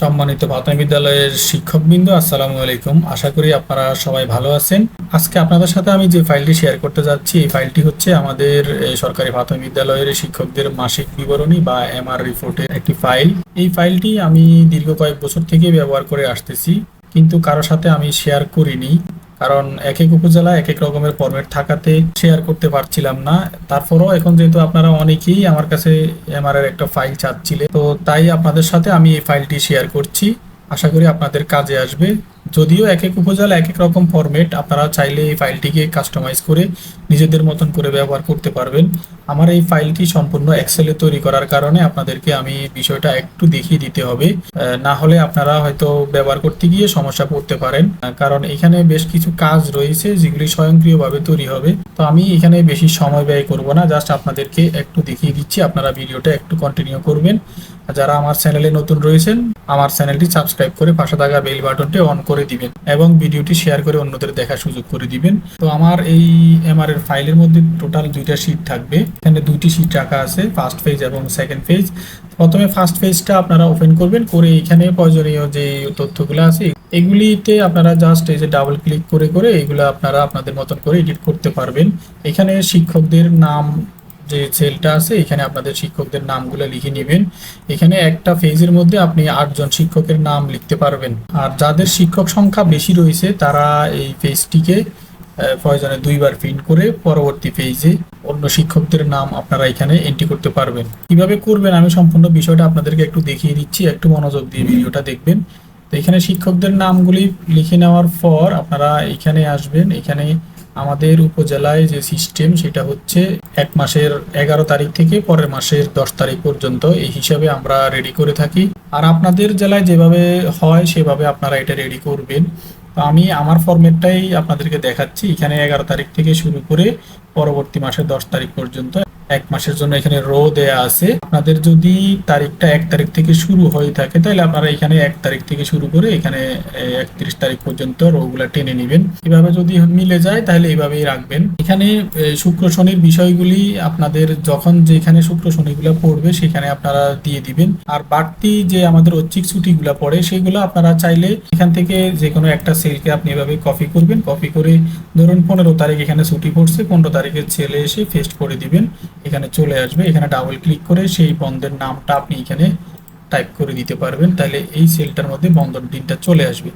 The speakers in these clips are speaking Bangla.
সম্মানিত প্রাথমিক বিদ্যালয়ের শিক্ষকবৃন্দ, আসসালামু আলাইকুম। আশা করি আপনারা সবাই ভালো আছেন। আজকে আপনাদের সাথে আমি যে ফাইলটি শেয়ার করতে যাচ্ছি, এই ফাইলটি হচ্ছে আমাদের সরকারি প্রাথমিক বিদ্যালয়ের শিক্ষকদের মাসিক বিবরণী বা এমআর রিপোর্টের একটি ফাইল। এই ফাইলটি আমি দীর্ঘ কয়েক বছর থেকে ব্যবহার করে আসতেছি, কিন্তু কারও সাথে আমি শেয়ার করিনি। কারণ এক এক উপজেলা এক এক রকমের ফরম্যাট থাকাতে শেয়ার করতে পারছিলাম না। তারপরও এখন যেহেতু আপনারা অনেকেই আমার কাছে এমআর এর একটা ফাইল চাচ্ছিলেন তো তাই আপনাদের সাথে আমি এই ফাইলটি শেয়ার করছি। আশা করি আপনাদের কাজে আসবে। যদিও এক এক উপজেলা এক এক রকম ফরম্যাট আপনারা চাইলে এই ফাইলটিকে কাস্টমাইজ করে নিজেদের মতন করে ব্যবহার করতে পারবেন। আমার এই ফাইলটি সম্পূর্ণ এক্সেলে তৈরি করার কারণে আপনাদেরকে আমি বিষয়টা একটু দেখিয়ে দিতে হবে। না হলে আপনারা হয়তো ব্যবহার করতে গিয়ে সমস্যা পড়তে পারেন। কারণ এখানে বেশ কিছু কাজ রয়েছে যেগুলি স্বয়ংক্রিয়ভাবে তৈরি হবে। তো আমি এখানে বেশি সময় ব্যয় করব না, জাস্ট আপনাদেরকে একটু দেখিয়ে দিচ্ছি, আপনারা ভিডিওটা একটু কন্টিনিউ করবেন। যারা আমার চ্যানেলে নতুন রয়েছেন, আমার চ্যানেলটি সাবস্ক্রাইব করে পাশে থাকা বেল বাটনটি অন করে দিবেন এবং ভিডিওটি শেয়ার করে অন্যদের দেখার সুযোগ করে দিবেন। তো আমার এই এমআর এর ফাইলের মধ্যে টোটাল দুইটা শিট থাকবে। এখানে দুইটি শিট রাখা আছে ফার্স্ট পেজ এবং সেকেন্ড পেজ প্রথমে ফার্স্ট পেজটা আপনারা ওপেন করবেন, করে এখানে প্রয়োজনীয় যে তথ্যগুলো আছে, এগুলিতে আপনারা জাস্ট এই যে ডাবল ক্লিক করে করে এগুলো আপনারা আপনাদের মতন করে এডিট করতে পারবেন। এখানে শিক্ষকদের নাম যে সেলটা আছে, এখানে আপনাদের শিক্ষকদের নামগুলো লিখে নেবেন। এখানে একটা ফেজের মধ্যে আপনি আটজন শিক্ষকের নাম লিখতে পারবেন। আর যাদের শিক্ষক সংখ্যা বেশি রয়েছে, তারা এই ফেজটিকে প্রয়োজনে দুইবার প্রিন্ট করে পরবর্তী পেজে অন্য শিক্ষকদের নাম আপনারা এখানে এন্ট্রি করতে পারবেন। কীভাবে করবেন? আমি সম্পূর্ণ বিষয়টা আপনাদেরকে একটু দেখিয়ে দিচ্ছি। একটু মনোযোগ দিয়ে ভিডিওটা দেখবেন। তো এখানে শিক্ষকদের নামগুলি লিখে নেওয়ার পর আপনারা এখানে আসবেন। এখানে আমাদের উপজেলায় যে সিস্টেম সেটা হচ্ছে এক মাসের এগারো তারিখ থেকে পরের মাসের দশ তারিখ পর্যন্ত এই হিসাবে আমরা রেডি করে থাকি। আর আপনাদের জেলায় যেভাবে হয় সেভাবে আপনারা এটা রেডি করবেন। তো আমি আমার ফর্মেটটাই আপনাদেরকে দেখাচ্ছি। এখানে এগারো তারিখ থেকে শুরু করে পরবর্তী মাসের দশ তারিখ পর্যন্ত। এক মাসের জন্য এখানে রো দেয়া আছে। আপনাদের যদি তারিখটা এক তারিখ থেকে শুরু হয়ে থাকে, তাহলে আপনারা এখানে এক তারিখ থেকে শুরু করে এখানে একত্রিশ তারিখ পর্যন্ত রোগুলা টেনে নেবেন। এভাবে যদি মিলে যায়, তাহলে এইভাবেই রাখবেন। এখানে শুক্র শনির বিষয়গুলি আপনাদের যখন যেখানে শুক্র শনিগুলো পড়বে, সেখানে আপনারা দিয়ে দিবেন। আর বাড়তি যে আমাদের ঐচ্ছিক ছুটিগুলো পড়ে, সেগুলো আপনারা চাইলে এখান থেকে যে কোনো একটা সেলকে আপনি এভাবে কপি করবেন। কপি করে ধরুন পনেরো তারিখ এখানে ছুটি পড়ছে, পনেরো তারিখের ছেলে এসে ফেস্ট করে দিবেন। এখানে চলে আসবে। এখানে ডাবল ক্লিক করে সেই বন্ধের নামটা আপনি এখানে টাইপ করে দিতে পারবেন। তাহলে এই সেলটার মধ্যে বন্ধন দিনটা চলে আসবে।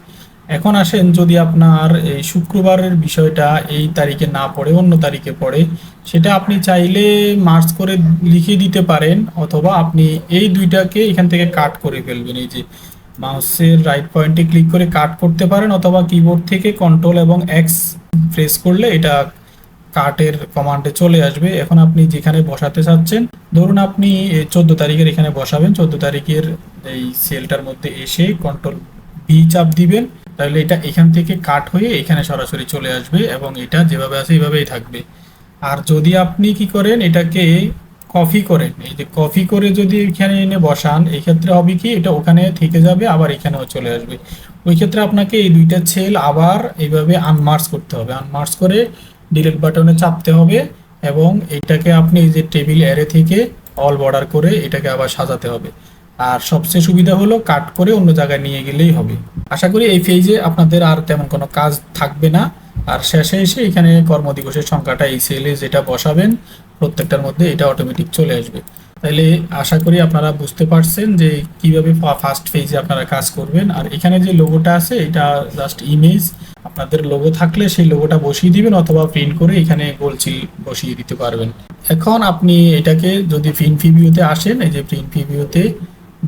এখন আসেন যদি আপনার এই শুক্রবারের বিষয়টা এই তারিখে না পড়ে, অন্য তারিখে পড়ে, সেটা আপনি চাইলে মার্চ করে লিখে দিতে পারেন, অথবা আপনি এই দুইটাকে এখান থেকে কাট করে ফেলবেন। এই যে মাউসের রাইট পয়েন্টে ক্লিক করে কাট করতে পারেন, অথবা কিবোর্ড থেকে কন্ট্রোল এবং এক্স প্রেস করলে এটা কাটের কমান্ডে চলে আসবে। এখন আপনি যেখানে বসাতে চাচ্ছেন, ধরুন আপনি চোদ্দ তারিখের এখানে বসাবেন। চোদ্দ তারিখের এই সেলটার মধ্যে এসে কন্ট্রোল বি চাপ দিবেন। তাহলে এটা এখান থেকে কাট হয়ে এখানে সরাসরি চলে আসবে এবং এটা যেভাবে আছে এইভাবেই থাকবে। আর যদি আপনি কি করেন, এটাকে কফি করেন। এই যে কফি করে যদি এখানে এনে বসান এই ক্ষেত্রে হবে কি, এটা ওখানে থেকে যাবে, আবার এখানেও চলে আসবে। ওই ক্ষেত্রে আপনাকে এই দুইটা সেল আবার এইভাবে আনমার্স করতে হবে। আনমার্স করে ডিলিট বাটনে চাপতে হবে এবং এটাকে আপনি যে টেবিল অ্যারে থেকে অল বর্ডার করে এটাকে আবার সাজাতে হবে। আর সবচেয়ে সুবিধা হলো কাট করে অন্য জায়গায় নিয়ে গেলেই হবে। আশা করি এই পেজে আপনাদের আর তেমন কোনো কাজ থাকবে না। আর শেষে এসে এখানে কর্মদিবসের সংখ্যাটা এই সেলে যেটা বসাবেন, প্রত্যেকটার মধ্যে এটা অটোমেটিক চলে আসবে। তাহলে আশা করি আপনারা বুঝতে পারছেন যে কীভাবে ফার্স্ট ফেজে আপনারা কাজ করবেন। আর এখানে যে লোগোটা আছে, এটা জাস্ট ইমেজ আপনাদের লোগো থাকলে সেই লোগোটা বসিয়ে দিবেন অথবা প্রিন্ট করে এখানে গোলচিল বসিয়ে দিতে পারবেন। এখন আপনি এটাকে যদি প্রিন্ট ফিভিউতে আসেন, এই যে প্রিন্ট ফিভিউতে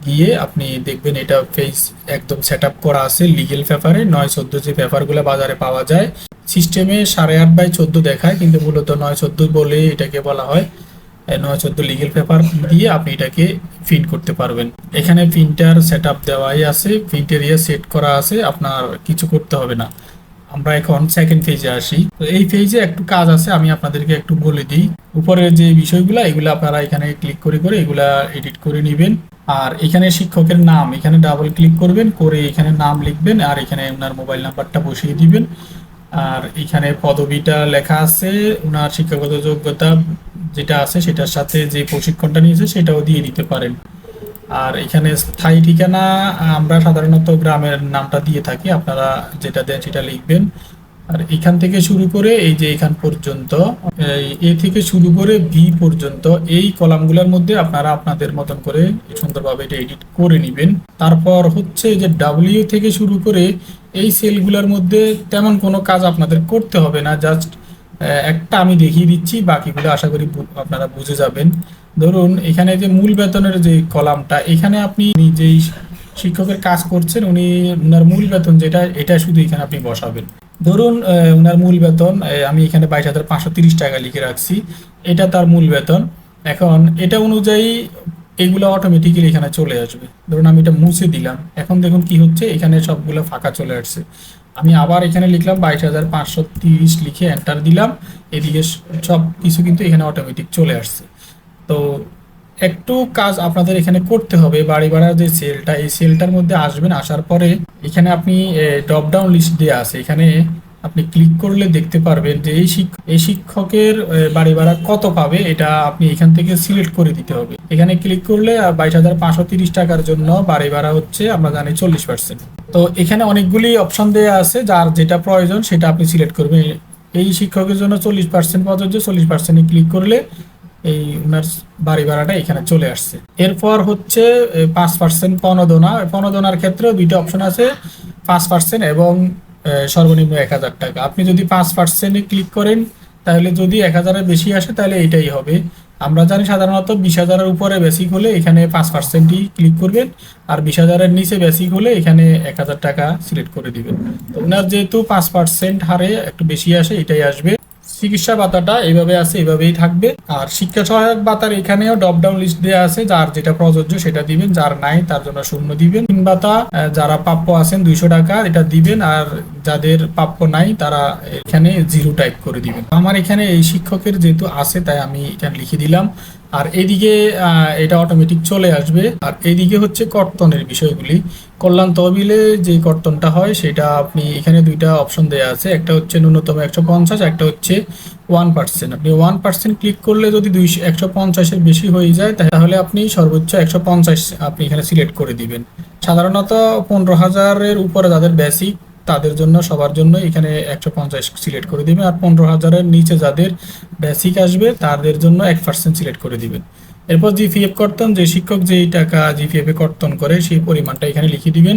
গিয়ে আপনি দেখবেন এটা পেজ একদম সেট করা আছে লিগেল পেপারে নয় চোদ্দ যে পেপারগুলো বাজারে পাওয়া যায় সিস্টেমে সাড়ে আট বাই চোদ্দ দেখায়, কিন্তু মূলত নয় চোদ্দ বলে এটাকে বলা হয়। নয় চোদ্দ লিগেল পেপার দিয়ে আপনি এটাকে প্রিন্ট করতে পারবেন। এখানে প্রিন্টার সেট আপ দেওয়াই আছে প্রিন্টের ইয়ে সেট করা আছে, আপনার কিছু করতে হবে না। আমরা এখন সেকেন্ড পেজে আসি। তো এই পেজে একটু কাজ আছে, আমি আপনাদেরকে একটু বলে দিই। উপরের যে বিষয়গুলো, এগুলো আপনারা এখানে ক্লিক করে করে এগুলা এডিট করে নেবেন। আর এখানে শিক্ষকের নাম, এখানে ডাবল ক্লিক করবেন, করে এখানে নাম লিখবেন, আর এখানে আপনার মোবাইল নাম্বারটা বসিয়ে দিবেন। আর এখানে পদবিটা লেখা আছে ওনার শিক্ষাগত যোগ্যতা যেটা আছে সেটার সাথে যে প্রশিক্ষণটা নিয়েছে সেটাও দিয়ে দিতে পারেন। আর এখানে স্থায়ী ঠিকানা আমরা সাধারণত গ্রামের নামটা দিয়ে থাকি, আপনারা যেটা দেন সেটা লিখবেন। আর এখান থেকে শুরু করে এই যে এখান পর্যন্ত এ থেকে শুরু করে বি পর্যন্ত, এই কলামগুলোর মধ্যে আপনারা আপনাদের মতন করে সুন্দরভাবে এটা এডিট করে নেবেন। তারপর হচ্ছে যে ডাব্লিউ থেকে শুরু করে এই সেলগুলোর মধ্যে তেমন কোনো কাজ আপনাদের করতে হবে না জাস্ট একটা আমি দেখিয়ে দিচ্ছি, বাকিগুলো আশা করি আপনারা বুঝে যাবেন। ধরুন, এখানে যে মূল বেতনের যে কলামটা, এখানে আপনি যেই শিক্ষকের কাজ করছেন, উনি ওনার মূল বেতন যেটা, এটা শুধু এখানে আপনি বসাবেন। ধরুন ওনার মূল বেতন আমি এখানে বাইশ হাজার পাঁচশো তিরিশ টাকা লিখে রাখছি, এটা তার মূল বেতন। এখন, এটা অনুযায়ী এগুলো অটোমেটিক্যালি এখানে চলে আসবে। ধরুন আমি এটা মুছে দিলাম। এখন দেখুন কি হচ্ছে, এখানে সবগুলো ফাঁকা চলে আসছে। আমি আবার এখানে লিখলাম বাইশ হাজার পাঁচশো তিরিশ লিখে এন্টার দিলাম। এদিকে সব কিছু কিন্তু এখানে অটোমেটিক চলে আসছে। তো একটু কাজ আপনাদের এখানে করতে হবে। বাড়ি ভাড়ার যে সেলটা এই সেলটার মধ্যে আসবেন, আসার পরে এখানে আপনি ড্রপ ডাউন লিস্ট দেওয়া আছে। এখানে আপনি ক্লিক করলে দেখতে পারবেন যে এই শিক্ষক এই শিক্ষকের বাড়ি ভাড়া কত পাবে, এটা আপনি এখান থেকে সিলেক্ট করে দিতে হবে। এখানে ক্লিক করলে বাইশ হাজার পাঁচশো তিরিশ টাকার জন্য বাড়ি ভাড়া হচ্ছে আমরা জানি চল্লিশ পার্সেন্ট তো এখানে অনেকগুলি অপশন দেওয়া আছে, যার যেটা প্রয়োজন সেটা আপনি সিলেক্ট করবেন। এই শিক্ষকের জন্য চল্লিশ পার্সেন্ট প্রযোজ্য চল্লিশ পার্সেন্টে ক্লিক করলে এই ওনার বাড়ি ভাড়াটা এখানে চলে আসছে। এরপর হচ্ছে পাঁচ পার্সেন্ট পনদনা পনদনার ক্ষেত্রেও দুইটা অপশন আছে, পাঁচ পার্সেন্ট এবং সর্বনিম্ন এক হাজার টাকা। আপনি যদি পাঁচ পার্সেন্টে ক্লিক করেন, তাহলে যদি এক হাজারের বেশি আসে, তাহলে এটাই হবে। আমরা জানি সাধারণত বিশ হাজারের উপরে বেসিক হলে এখানে পাঁচ পার্সেন্টই ক্লিক করবেন, আর বিশ হাজারের নিচে বেসিক হলে এখানে এক হাজার টাকা সিলেক্ট করে দিবেন। ওনার যেহেতু পাঁচ পার্সেন্ট হারে একটু বেশি আসে, এটাই আসবে। চিকিৎসা ভাতাটা এইভাবে আছে, এইভাবেই থাকবে। আর শিক্ষা সহায়ক ভাতার এখানেও ডপ ডাউন লিস্ট দেওয়া আছে, যার যেটা প্রযোজ্য সেটা দিবেন, যার নাই তার জন্য শূন্য দিবেন। তিন ভাতা যারা প্রাপ্য আছেন দুইশো টাকা, এটা দিবেন, আর যাদের প্রাপ্য নাই তারা এখানে জিরো টাইপ করে দিবেন। আমার এখানে এই শিক্ষকের যেহেতু আছে, তাই আমি এখানে লিখে দিলাম। আর এদিকে এটা অটোমেটিক চলে আসবে। আর এদিকে হচ্ছে কর্তনের বিষয়গুলি। কল্যাণ তহবিলে যে কর্তনটা হয়, সেটা আপনি এখানে দুইটা অপশন দেওয়া আছে। একটা হচ্ছে ন্যূনতম একশো পঞ্চাশ, একটা হচ্ছে ওয়ান পার্সেন্ট। আপনি ওয়ান পার্সেন্ট ক্লিক করলে যদি দুইশো, একশো পঞ্চাশের বেশি হয়ে যায় তাহলে আপনি সর্বোচ্চ একশো পঞ্চাশ আপনি এখানে সিলেক্ট করে দিবেন। সাধারণত পনেরো হাজারের উপরে যাদের বেসিক তাদের জন্য, সবার জন্য এখানে একশো পঞ্চাশ সিলেক্ট করে দিবেন। আর পনেরো হাজারের নিচে যাদের বেসিক আসবে, তাদের জন্য এক পার্সেন্ট সিলেক্ট করে দিবেন। এরপর জিপিএফ কর্তন যে শিক্ষক যেই টাকা জিপিএফ এ কর্তন করে সেই পরিমাণটা এখানে লিখে দিবেন।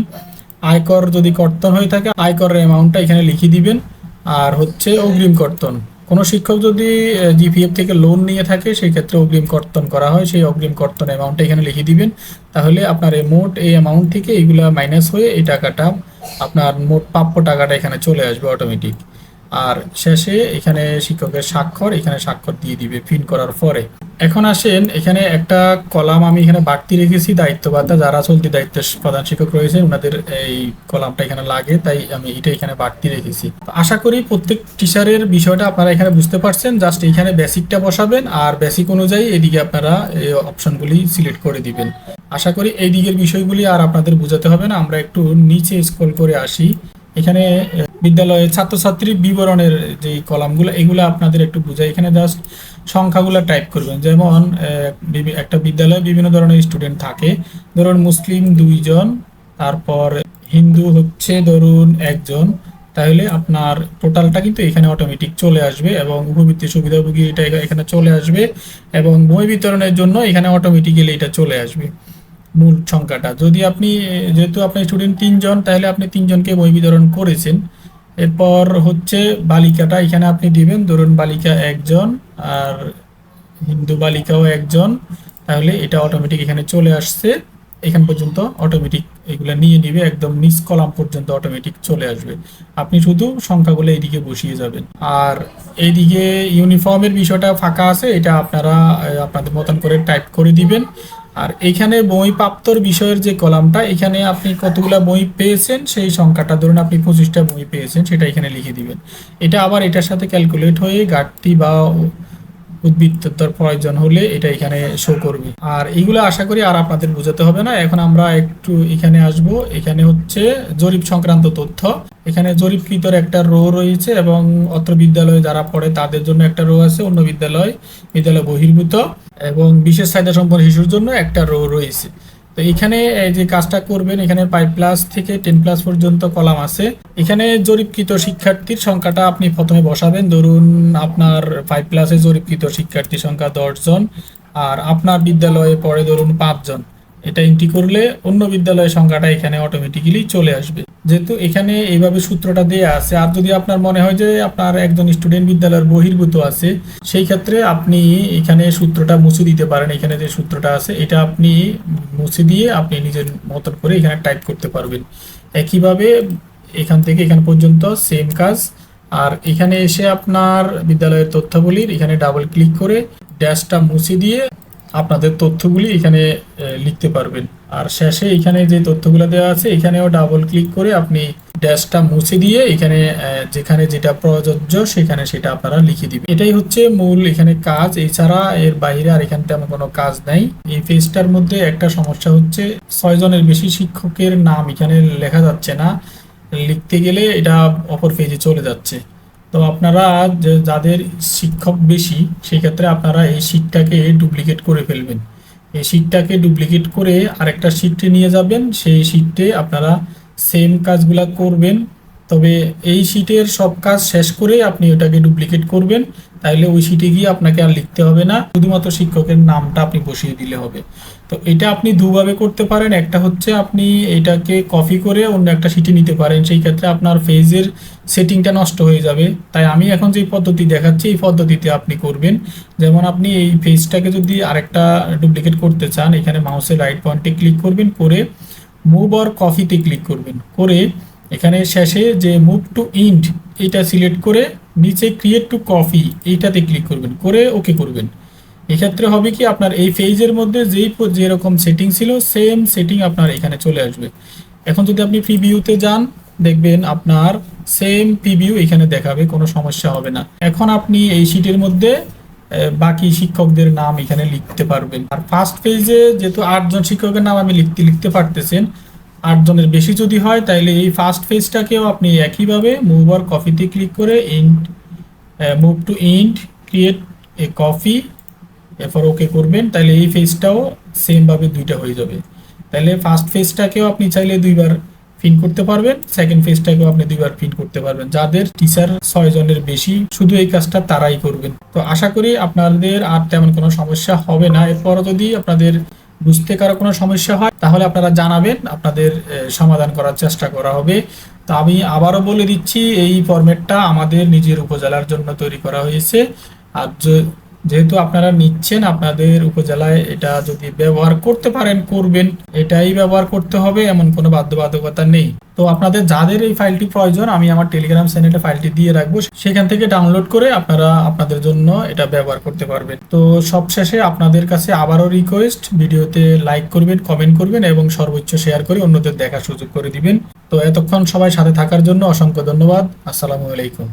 আয়কর যদি কর্তন হয়ে থাকে, আয়করের অ্যামাউন্টটা এখানে লিখে দিবেন। আর হচ্ছে অগ্রিম কর্তন। কোনো শিক্ষক যদি জিপিএফ থেকে লোন নিয়ে থাকে, সেই ক্ষেত্রে অগ্রিম কর্তন করা হয়। সেই অগ্রিম কর্তন অ্যামাউন্টটা এখানে লিখে দিবেন। তাহলে আপনার এই মোট এই অ্যামাউন্ট থেকে এইগুলা মাইনাস হয়ে এই টাকাটা আপনার মোট প্রাপ্য টাকাটা এখানে চলে আসবে অটোমেটিক আর শেষে এখানে শিক্ষকের স্বাক্ষর, এখানে স্বাক্ষর দিয়ে দিবে পিন করার পরে। এখন আসেন, এখানে একটা কলাম আমি এখানে বাড়তি রেখেছি দায়িত্ব ভাতা যারা চলতি দায়িত্ব প্রধান শিক্ষক রয়েছে ওনাদের এই কলামটা এখানে লাগে, তাই আমি এটা এখানে বাড়তি রেখেছি। আশা করি প্রত্যেক টিচারের বিষয়টা আপনারা এখানে বুঝতে পারছেন, জাস্ট এখানে বেসিকটা বসাবেন, আর বেসিক অনুযায়ী এদিকে আপনারা এই অপশনগুলি সিলেক্ট করে দিবেন। আশা করি এই দিকের বিষয়গুলি আর আপনাদের বোঝাতে হবে না, আমরা একটু নিচে স্ক্রল করে আসি। এখানে বিদ্যালয়ের ছাত্রছাত্রী বিবরণের যে কলামগুলো, এগুলো আপনাদের একটু বোঝাই। এখানে জাস্ট সংখ্যাগুলো টাইপ করবেন। যেমন একটা বিদ্যালয়ে বিভিন্ন ধরনের স্টুডেন্ট থাকে। ধরুন মুসলিম দুইজন, তারপর হিন্দু হচ্ছে ধরুন একজন। তাহলে আপনার টোটালটা কিন্তু এখানে অটোমেটিক চলে আসবে এবং উপবৃত্তি সুবিধাভোগী এটা এখানে চলে আসবে এবং বই বিতরণের জন্য এখানে অটোমেটিক্যালি এটা চলে আসবে মূল সংখ্যাটা। যদি আপনি যেহেতু আপনার স্টুডেন্ট তিনজন, তাহলে আপনি তিনজনকে বই বিতরণ করেছেন। এরপর হচ্ছে বালিকাটা, এখানে আপনি দিবেন, ধরুন বালিকা একজন আর হিন্দু বালিকাও একজন, তাহলে এটা অটোমেটিক এখানে চলে আসছে। এখান পর্যন্ত অটোমেটিক এগুলো নিয়ে নিবে, একদম নিচ কলাম পর্যন্ত অটোমেটিক চলে আসবে। আপনি শুধু সংখ্যাগুলো এইদিকে বসিয়ে যাবেন। আর এইদিকে ইউনিফর্মের বিষয়টা ফাঁকা আছে, এটা আপনারা আপনাদের মতন করে টাইপ করে দিবেন। আর এখানে বই প্রাপ্তর বিষয়ের যে কলামটা, এখানে আপনি কতগুলা বই পেয়েছেন, সেই সংখ্যাটা ধরুন আপনি পঁচিশটা বই পেয়েছেন, সেটা এখানে লিখে দিবেন। এটা আবার এটার সাথে ক্যালকুলেট হয়ে ঘাটতি বা উদ্বৃত্ততার প্রয়োজন হলে এটা এখানে শো করবে। আর এইগুলো আশা করি আর আপনাদের বোঝাতে হবে না। এখন আমরা একটু এখানে আসব। এখানে হচ্ছে জরিপ সংক্রান্ত তথ্য। এখানে জরিপকৃতর একটা রো রয়েছে এবং অত্র বিদ্যালয়ে যারা পড়ে তাদের জন্য একটা রো আছে, অন্য বিদ্যালয় বিদ্যালয় বহির্ভূত এবং বিশেষ চাহিদা সম্পন্ন শিশুর জন্য একটা রো রয়েছে। তো এখানে যে কাজটা করবেন, এখানে ফাইভ প্লাস থেকে টেন প্লাস পর্যন্ত কলাম আছে। এখানে জরিপকৃত শিক্ষার্থীর সংখ্যাটা আপনি প্রথমে বসাবেন। ধরুন, আপনার ফাইভ প্লাসে জরিপকৃত শিক্ষার্থী সংখ্যা দশজন আর আপনার বিদ্যালয়ে পড়ে ধরুন পাঁচজন এটা এন্ট্রি করলে অন্য বিদ্যালয়ের সংখ্যাটা এখানে অটোমেটিক্যালি চলে আসবে। যেহেতু এখানে এইভাবে সূত্রটা দেয়া আছে, আর যদি আপনার মনে হয় যে আপনার একজন স্টুডেন্ট বিদ্যালয়ের বহির্ভূত আছে, সেই ক্ষেত্রে আপনি এখানে সূত্রটা মুছে দিতে পারেন। এখানে যে সূত্রটা আছে, এটা আপনি মুছে দিয়ে আপনি নিজের মতন করে এখানে টাইপ করতে পারবেন। একইভাবে এখান থেকে এখান পর্যন্ত সেম কাজ। আর এখানে এসে আপনার বিদ্যালয়ের তথ্যাবলীর এখানে ডাবল ক্লিক করে ড্যাশটা মুছে দিয়ে আপনাদের তথ্যগুলি এখানে লিখতে পারবেন। আর শেষে এখানে যে তথ্যগুলো দেওয়া আছে, এখানেও ডাবল ক্লিক করে আপনি ড্যাশটা মুছে দিয়ে এখানে যেখানে যেটা প্রযোজ্য সেখানে সেটা আপনারা লিখে দিবেন। এটাই হচ্ছে মূল এখানে কাজ। এছাড়া এর বাইরে আর এখানে তেমন কোনো কাজ নাই। এই পেজটার মধ্যে একটা সমস্যা হচ্ছে, ছয় জনের বেশি শিক্ষকের নাম এখানে লেখা যাচ্ছে না। লিখতে গেলে এটা অপর পেজে চলে যাচ্ছে। তো আপনারা যাদের শিক্ষক বেশি, সেক্ষেত্রে আপনারা এই শীটটাকে ডুপ্লিকেট করে ফেলবেন। এই শীটটাকে ডুপ্লিকেট করে আরেকটা শীটে নিয়ে যাবেন। সেই শীটে আপনারা সেম কাজগুলা করবেন। তবে এই শীটের সব কাজ শেষ করে আপনি ওটাকে ডুপ্লিকেট করবেন। তাইলে ওই শীটে গিয়ে আপনাকে আর লিখতে হবে না, শুধুমাত্র শিক্ষকের নামটা আপনি বসিয়ে দিলে হবে। তো এটা আপনি দুভাবে করতে পারেন, একটা হচ্ছে আপনি এটাকে কপি করে অন্য একটা শীটে নিতে পারেন। সেই ক্ষেত্রে আপনার ফেজের সেটিংটা নষ্ট হয়ে যাবে। তাই আমি এখন যে পদ্ধতি দেখাচ্ছি, এই পদ্ধতিতে আপনি করবেন। যেমন আপনি এই ফেজটাকে যদি আরেকটা ডুপ্লিকেট করতে চান, এখানে মাউসের রাইট পয়েন্টে ক্লিক করবেন, করে মুভ অর কফিতে ক্লিক করবেন। করে এখানে শেষে যে মুভ টু ইন্ড এটা সিলেক্ট করে নিচে ক্রিয়েট টু কপি এইটাতে ক্লিক করবেন, করে ওকে করবেন। এক্ষেত্রে হবে কি, আপনার এই পেজের মধ্যে যেই যেরকম সেটিং ছিল সেম সেটিং আপনার এখানে চলে আসবে। এখন যদি আপনি প্রিভিউতে যান, দেখবেন আপনার সেম প্রিভিউ এখানে দেখাবে, কোনো সমস্যা হবে না। এখন আপনি এই শীটের মধ্যে বাকি শিক্ষকদের নাম এখানে লিখতে পারবেন। আর ফার্স্ট পেজে যেহেতু আটজন শিক্ষকের নাম আমি লিখতে লিখতে পারতেছেন আটজনের বেশি যদি হয় তাহলে এই ফার্স্ট ফেজটাকেও আপনি একইভাবে মুভ আর কপিতে ক্লিক করে int move to end create a copy এরপর ওকে করবেন তাহলে এই ফেজটাও সেমভাবে দুইটা হয়ে যাবে। তাহলে ফার্স্ট ফেজটাকেও আপনি চাইলে দুইবার ফিন করতে পারবেন সেকেন্ড ফেজটাকেও আপনি দুইবার ফিন করতে পারবেন। যাদের টিচার ছয় জনের বেশি, শুধু এই কাজটা তারাই করবেন। তো আশা করি আপনাদের আর তেমন কোনো সমস্যা হবে না। এরপরও যদি আপনাদের বুঝতে কারও কোনো সমস্যা হয়, তাহলে আপনারা জানাবেন, আপনাদের সমাধান করার চেষ্টা করা হবে। তো আমি আবারও বলে দিচ্ছি, এই ফরম্যাটটা আমাদের নিজের উপজেলার জন্য তৈরি করা হয়েছে। আর যেহেতু আপনারা নিচ্ছেন, আপনাদের উপজেলায় এটা যদি ব্যবহার করতে পারেন, করবেন, এটাই ব্যবহার করতে হবে, এমন কোনো বাধ্যবাধকতা নেই। তো আপনাদের যাদের এই ফাইলটি প্রয়োজন, আমি আমার টেলিগ্রাম চ্যানেলে ফাইলটি দিয়ে রাখব, সেখান থেকে ডাউনলোড করে আপনারা আপনাদের জন্য এটা ব্যবহার করতে পারবেন। তো সবশেষে আপনাদের কাছে আবারও রিকোয়েস্ট ভিডিওতে লাইক করবেন কমেন্ট করবেন এবং সর্বোচ্চ শেয়ার করে অন্যদের দেখার সুযোগ করে দিবেন। তো এতক্ষণ সবাই সাথে থাকার জন্য অসংখ্য ধন্যবাদ। আসসালামু আলাইকুম।